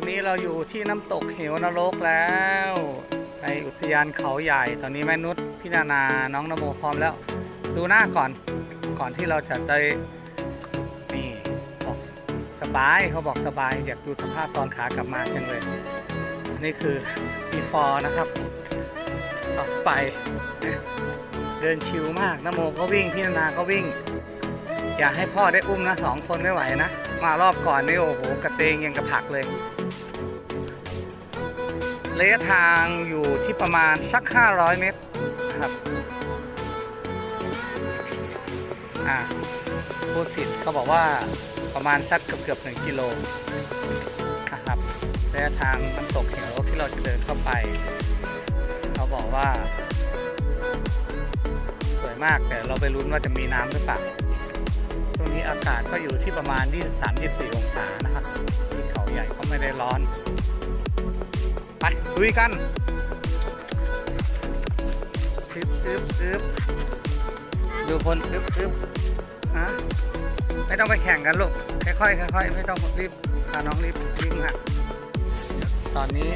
อนนี้เราอยู่ที่น้ำตกเหวนรกแล้วในอุทยานเขาใหญ่ ตอนนี้แม่นุชพี่นานาน้องนโมพร้อมแล้ว ดูหน้าก่อนก่อนที่เราจะได้นี่บอกสบายเขาบอกสบายอยากดูสภาพตอนขากลับมาจังเลยนี่คือ before นะครับต่อไป เดินชิวมากนโมก็วิ่งพี่นานาก็วิ่ง อยากให้พ่อได้อุ้มนะสองคนไม่ไหวนะ มารอบก่อนนี่โอ้โหกระเตงยังกระผักเลย ระยะทางอยู่ที่ประมาณสัก 500 เมตรนะครับอ่าพูดผิดเขาบอกว่าประมาณสักเกือบเกือบหนึ่งกิโลนะครับระยะทางน้ำตกเหวที่เราจะเดินเข้าไป เขาบอกว่า สวยมากแต่เราไปลุ้นว่าจะมีน้ำหรือเปล่าช่วงนี้อากาศก็อยู่ที่ประมาณ 23-24 องศานะครับที่เขาใหญ่ก็ไม่ได้ร้อน ไปลุยกันอึบอึบอึบดูคนอึบอึบฮะไม่ต้องไปแข่งกันลูกค่อยๆค่อยๆไม่ต้องรีบพาน้องรีบวิ่งฮะตอนนี้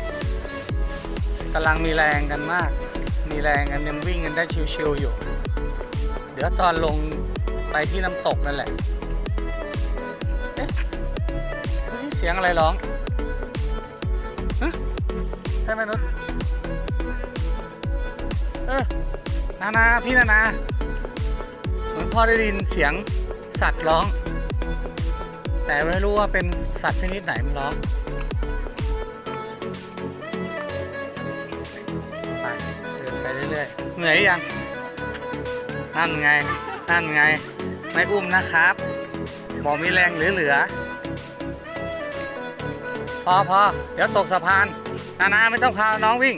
กำลังมีแรงกันมาก มีแรงกันยังวิ่งกันได้ชิวๆอยู่ เดี๋ยวตอนลงไปที่น้ำตกนั่นแหละเอ๊ะเฮ้ยเสียงอะไรร้อง ช่ไหมนุชเออนานาพี่นานาเหมือนพ่อได้ยินเสียงสัตว์ร้อง แต่ไม่รู้ว่าเป็นสัตว์ชนิดไหนมันร้องไปเดินไปเรื่อยๆเหนื่อยยังนั่นไงนั่นไง ไม่อุ้มนะครับบอกมีแรงเหลือๆพอพอเดี๋ยวตกสะพาน นานาไม่ต้องพาน้องวิ่ง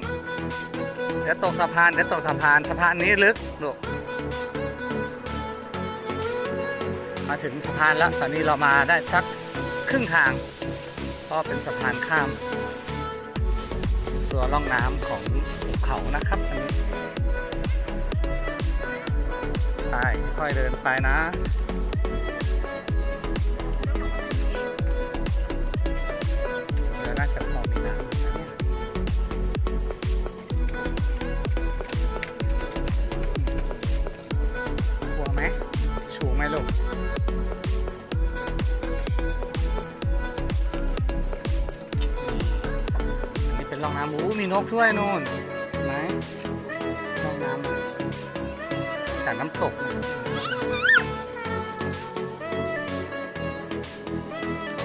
เดี๋ยวตกสะพานเดี๋ยวตกสะพานสะพานนี้ลึกลูกมาถึงสะพานแล้วตอนนี้เรามาได้สักครึ่งทาง ก็เป็นสะพานข้าม ตัวร่องน้ำของภูเขานะครับอันนี้ไปค่อยเดินไปนะ อันนี้เป็นร่องน้ำอู้มีนกด้วยนู่นเห็นไหมร่องน้ำจากน้ำตกนะ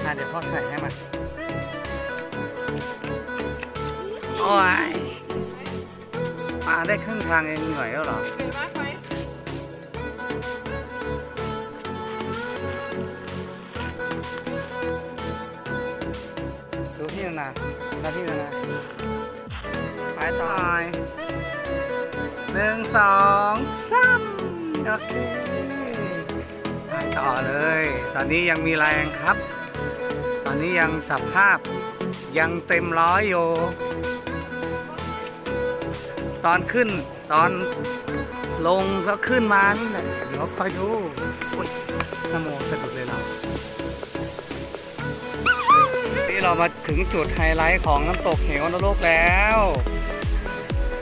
อะเดี๋ยวพ่อใส่ให้มันโอ้ยมาได้ครึ่งทางเองเหนื่อยแล้วเหรอ เหนื่อย มากไหมดูที่นานาดูที่นานาไปต่อยหนึ่งสองสามโอเคไปต่อเลย ตอนนี้ยังมีแรงครับ ตอนนี้ยังสภาพยังเต็มร้อยอยู่ ตอนขึ้นตอนลงก็ขึ้นมานี่แหละเดี๋ยวคอยดูอุ๊ยนโมสะดุดเลยเรา นี่เรามาถึงจุดไฮไลท์ของน้ำตกเหวนรกแล้ว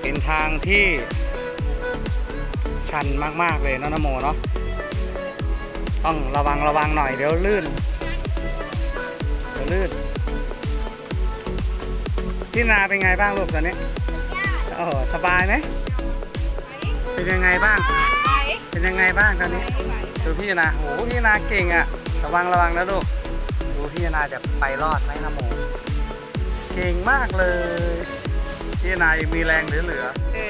เป็นทางที่ชันมาก ๆ เลยนะนโมเนาะต้องระวังระวังหน่อยเดี๋ยวลื่นเดี๋ยวลื่นที่นาเป็นไงบ้างลูกตอนนี้โอ้โหสบายไหมเป็นยังไงบ้างไปเป็นยังไงบ้างตอนนี้ไปดูพี่นาโหพี่นาเก่งอะระวังระวังนะลูกดู พี่นาจะไปรอดไหมนะโมเก่งมากเลย พี่นายมีแรงเหลือๆเอ้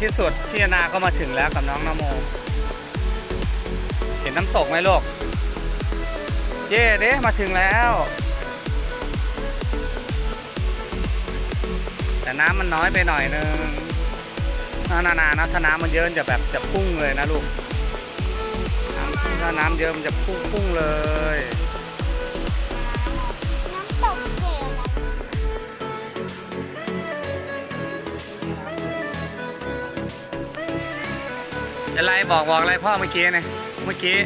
ที่สุดพี่นาก็มาถึงแล้วกับน้องนโม เห็นน้ำตกไหมลูกเย่เด้มาถึงแล้ว แต่น้ำมันน้อยไปหน่อยนึงนานานานะถ้าน้ำมันเยอะจะแบบจะพุ่งเลยนะลูกถ้าน้ำเยอะมันจะพุ่งพุ่งเลย อะไรบอกบอกอะไรพ่อเมื่อกี้เนี่ยเมื่อกี้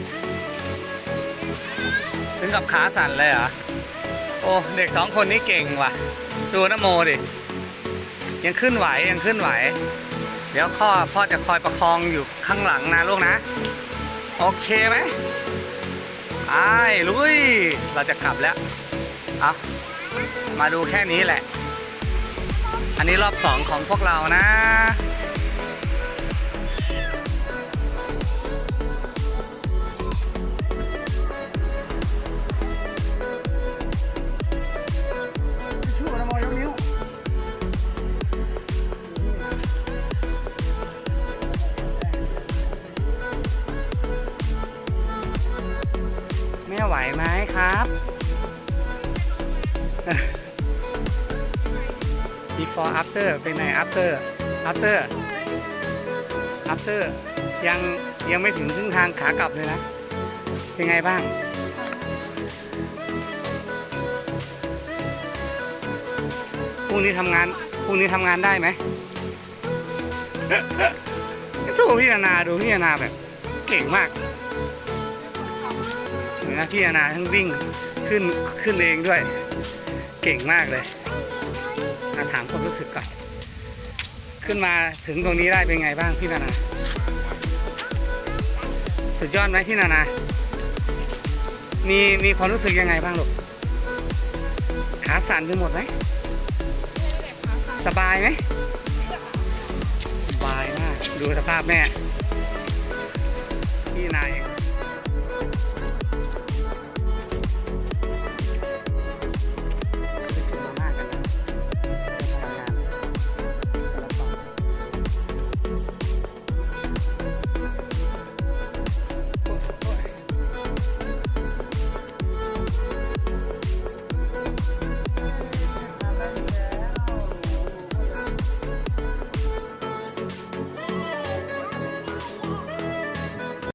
ถึงกับขาสั่นเลยเหรอ โอ้เด็กสองคนนี้เก่งว่ะ ดูนะโมดิ ยังขึ้นไหวยังขึ้นไหว เดี๋ยวพ่อพ่อจะคอยประคองอยู่ข้างหลังนะลูกนะ โอเคไหมไอ้ลุย เราจะกลับแล้ว เอามาดูแค่นี้แหละ อันนี้รอบสองของพวกเรานะ ไหวไหมครับ before after เป็นไง after after after ยังยังไม่ถึงครึ่งทางขากลับเลยนะ เป็นไงบ้าง พรุ่งนี้ทำงาน พรุ่งนี้ทำงานได้ไหมสู้พี่นาดูพี่นาแบบ เก่งมาก นไหมพี่นานาทั้งวิ่งขึ้นขึ้นเองด้วย เก่งมากเลยมาถามความรู้สึกก่อน ขึ้นมาถึงตรงนี้ได้เป็นไงบ้างพี่นานา สุดยอดไหมพี่นานา มีมีความรู้สึกยังไงบ้างลูก ขาสั่นไปหมดไหม สบายไหมสบายมาก ดูสภาพแม่ พี่นายยัง